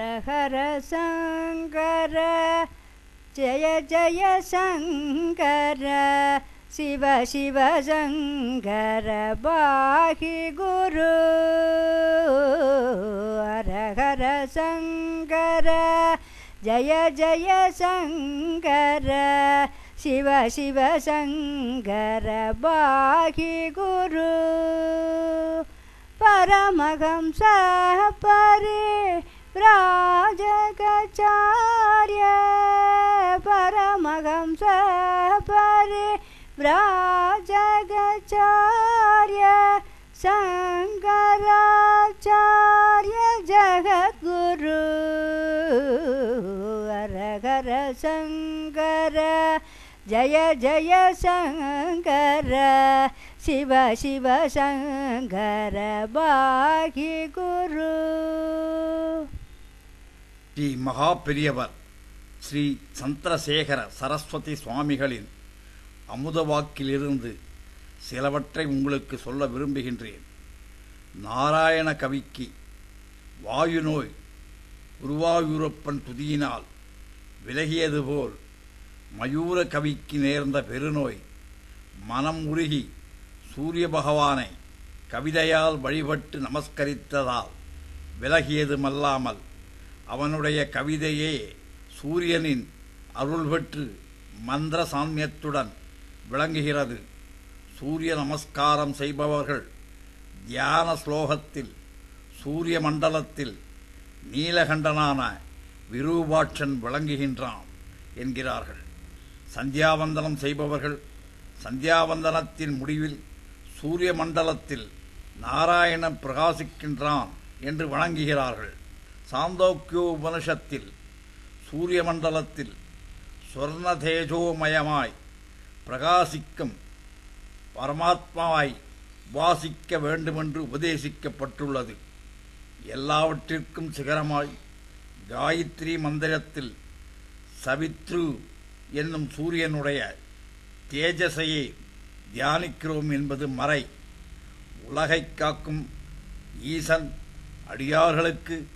ஹர சங்கர ஜய ஜய சங்கர சிவ சிவ சங்கர பாகி குரு. ஹர ஹர சங்கர ஜய ஜய சங்கர சிவ சிவ சங்கர பாகி குரு. பரமகம் ச आचार्य परमहंस परिव्राजगाचार्य शङ्कराचार्य जगद्गुरु हर शङ्कर जय जय शङ्कर शिव शिव शङ्कर बाहि गुरु। ஸ்ரீ மகா பெரியவர் ஸ்ரீ சந்திரசேகர சரஸ்வதி சுவாமிகளின் அமுத வாக்கிலிருந்து சிலவற்றை உங்களுக்கு சொல்ல விரும்புகின்றேன். நாராயண கவிக்கு வாயு நோய் குருவாயூரப்பன் துதியினால் விலகியது போல் மயூர கவிக்கு நேர்ந்த பெருநோய் மனம் உருகி சூரிய பகவானை கவிதையால் வழிபட்டு நமஸ்கரித்ததால் விலகியதுமல்லாமல் அவனுடைய கவிதையே சூரியனின் அருள் பெற்று மந்திர சாமியத்துடன் விளங்குகிறது. சூரிய நமஸ்காரம் செய்பவர்கள் தியான ஸ்லோகத்தில் சூரிய மண்டலத்தில் நீலகண்டனான விரூபாட்சன் விளங்குகின்றான் என்கிறார்கள். சந்தியாவந்தனம் செய்பவர்கள் சந்தியாவந்தனத்தின் முடிவில் சூரிய மண்டலத்தில் நாராயணன் பிரகாசிக்கின்றான் என்று வணங்குகிறார்கள். சாந்தோக்கியோ உபனிஷத்தில் சூரிய மண்டலத்தில் சொர்ணதேஜோமயமாய் பிரகாசிக்கும் பரமாத்மாவாய் வாசிக்க வேண்டுமென்று உபதேசிக்கப்பட்டுள்ளது. எல்லாவற்றிற்கும் சிகரமாய் காயத்ரி மந்திரத்தில் சவித்ரு என்னும் சூரியனுடைய தேஜசையை தியானிக்கிறோம் என்பது மறை. உலகைக் காக்கும் ஈசன் அடியார்களுக்கு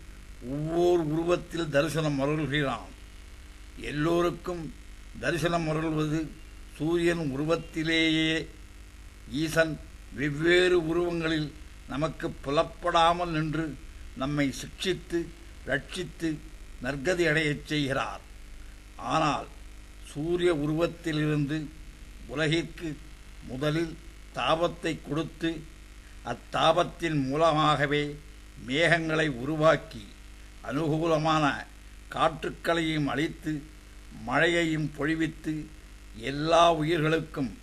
ஒவ்வொரு உருவத்தில் தரிசனம் அருள்கிறான். எல்லோருக்கும் தரிசனம் அருள்வது சூரியன் உருவத்திலேயே ஈசன் வெவ்வேறு உருவங்களில் நமக்கு புலப்படாமல் நின்று நம்மை சிக்ஷித்து ரட்சித்து நற்கதி அடையச் செய்கிறார். ஆனால் சூரிய உருவத்திலிருந்து உலகிற்கு முதலில் தாபத்தை கொடுத்து அத்தாபத்தின் மூலமாகவே மேகங்களை உருவாக்கி அனுகூலமான காற்றுக்களையும் அழித்து மழையையும் பொழிவித்து எல்லா உயிர்களுக்கும்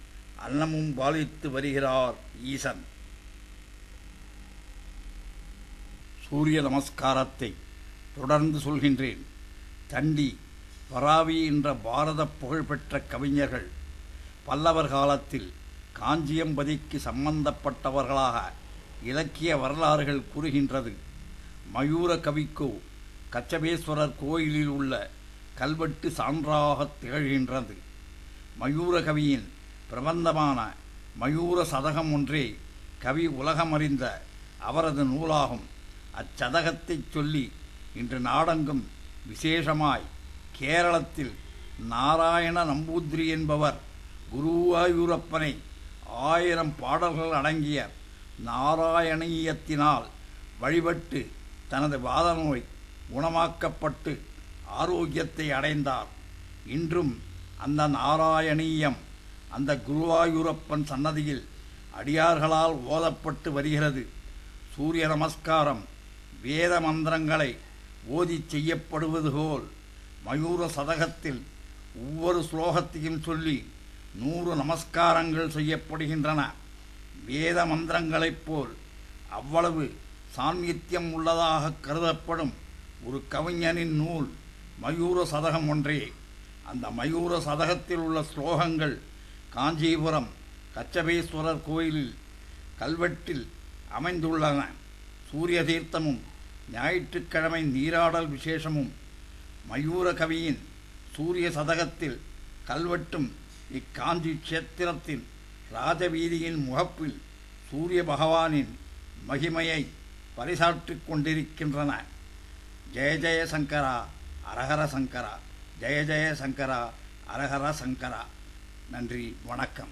அன்னமும் பாலித்து வருகிறார் ஈசன். சூரிய நமஸ்காரத்தை தொடர்ந்து சொல்கின்றேன். தண்டி பராவி என்ற பாரத புகழ்பெற்ற கவிஞர்கள் பல்லவர் காலத்தில் காஞ்சியம்பதிக்கு சம்பந்தப்பட்டவர்களாக இலக்கிய வரலாறுகள் கூறுகின்றது. மயூர கவிக்கோ கச்சபேஸ்வரர் கோயிலில் உள்ள கல்வெட்டு சான்றாக திகழ்கின்றது. மயூரகவியின் பிரபந்தமான மயூர சதகம் ஒன்றே கவி உலகமறிந்த அவரது நூலாகும். அச்சதகத்தைச் சொல்லி இன்று நாடெங்கும் விசேஷமாய் கேரளத்தில் நாராயண நம்பூதிரி என்பவர் குருவாயூரப்பனை ஆயிரம் பாடல்கள் அடங்கிய நாராயணீயத்தினால் வழிபட்டு தனது வாதநோய் குணமாக்கப்பட்டு ஆரோக்கியத்தை அடைந்தார். இன்றும் அந்த நாராயணீயம் அந்த குருவாயூரப்பன் சன்னதியில் அடியார்களால் ஓதப்பட்டு வருகிறது. சூரிய நமஸ்காரம் வேத மந்திரங்களை ஓதி செய்யப்படுவது போல் மயூர சதகத்தில் ஒவ்வொரு ஸ்லோகத்தையும் சொல்லி நூறு நமஸ்காரங்கள் செய்யப்படுகின்றன. வேத மந்திரங்களைப் போல் அவ்வளவு சாமித்தியம் உள்ளதாக கருதப்படும் ஒரு கவிஞனின் நூல் மயூர சதகம் ஒன்றே. அந்த மயூர சதகத்தில் உள்ள ஸ்லோகங்கள் காஞ்சிபுரம் கச்சபேஸ்வரர் கோயிலில் கல்வெட்டில் அமைந்துள்ளன. சூரிய தீர்த்தமும் ஞாயிற்றுக்கிழமை நீராடல் விசேஷமும் மயூர கவியின் சூரிய சதகத்தில் கல்வெட்டும் இக்காஞ்சி கஷேத்திரத்தின் ராஜவீதியின் முகப்பில் சூரிய பகவானின் மகிமையை பறைசாற்றிக் கொண்டிருக்கின்றன. ஜெய ஜெய சங்கரா அரஹர சங்கரா ஜெய ஜெய சங்கரா அரஹர சங்கரா நன்றி வணக்கம்